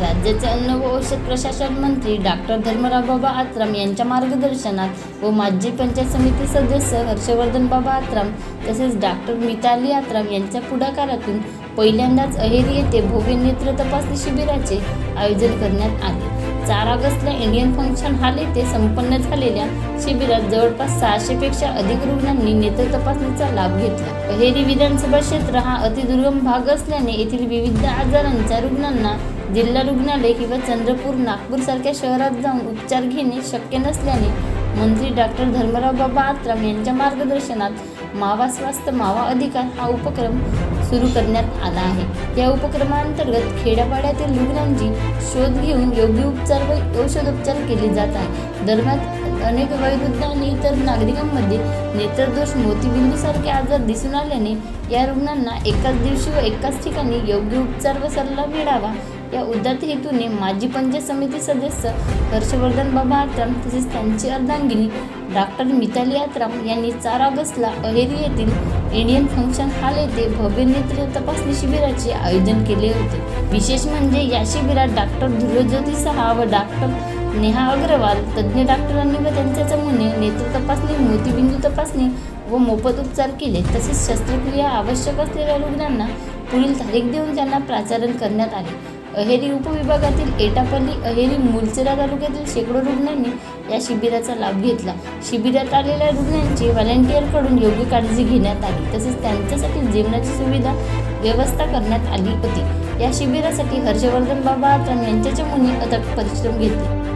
राज्याचे अन्न व औषध प्रशासन मंत्री डॉक्टर धर्मराव बाबा आत्राम यांच्या मार्गदर्शनात व माजी पंचायत समिती सदस्य हर्षवर्धन बाबा आत्राम तसेच डॉक्टर मिताली आत्राम यांच्या पुढाकारातून पहिल्यांदाच अहेरी येथे भव्य नेत्र तपासणी शिबिराचे आयोजन करण्यात आले. चार ऑगस्टला इंडियन फंक्शन हॉल येथे संपन्न झालेल्या शिबिरात जवळपास सहाशेपेक्षा अधिक रुग्णांनी नेत्र तपासणीचा लाभ घेतला. अहेरी विधानसभा क्षेत्र हा अतिदुर्गम भाग असल्याने येथील विविध आजारांच्या रुग्णांना जिल्हा रुग्णालय किंवा चंद्रपूर नागपूर सारख्या शहरात जाऊन उपचार घेणे शक्य नसल्याने मंत्री डॉक्टर धर्मराव बाबा आत्राम यांच्या मार्गदर्शनात मावा स्वास्थ्य मावा अधिकार हा उपक्रम सुरू करण्यात आला आहे. या उपक्रमांतर्गत खेड्यापाड्यातील रुग्णांची शोध घेऊन योग्य उपचार व औषधोपचार केले जात आहे दरम्यान अनेक वयोवृद्ध आणि इतर नागरिकांमध्ये नेत्रदोष मोतीबिंदूसारखे आजार दिसून आल्याने या रुग्णांना एकाच दिवशी व एकाच ठिकाणी योग्य उपचार व सल्ला मिळावा या उदात्त हेतूने माजी पंचायत समिती सदस्य हर्षवर्धन बाबा आत्राम तसेच त्यांची अर्धांगिनी डॉक्टर मिताली आत्राम यांनी चार ऑगस्टला अहेरी येथील इंडियन फंक्शन हॉल येथे भव्य नेत्र तपासणी शिबिराचे आयोजन केले होते. विशेष म्हणजे या शिबिरात डॉक्टर ध्रुवज्योती सहा व डॉक्टर नेहा अग्रवाल तज्ज्ञ डॉक्टरांनी व त्यांच्या चमूने नेत्र तपासणी मोतीबिंदू तपासणी व मोफत उपचार केले. तसेच शस्त्रक्रिया आवश्यक असलेल्या रुग्णांना पुढील तारीख देऊन त्यांना प्राचारण करण्यात आले. अहेरी उपविभागातील एटापल्ली अहेरी मुलचेरा तालुक्यातील शेकडो रुग्णांनी या शिबिराचा लाभ घेतला. शिबिरात आलेल्या रुग्णांची व्हॉलेंटियरकडून योग्य काळजी घेण्यात आली. तसेच त्यांच्यासाठी जेवणाची सुविधा व्यवस्था करण्यात आली होती. या शिबिरासाठी हर्षवर्धन बाबा आत्राम यांच्याच्या चमूने अथक परिश्रम घेतले.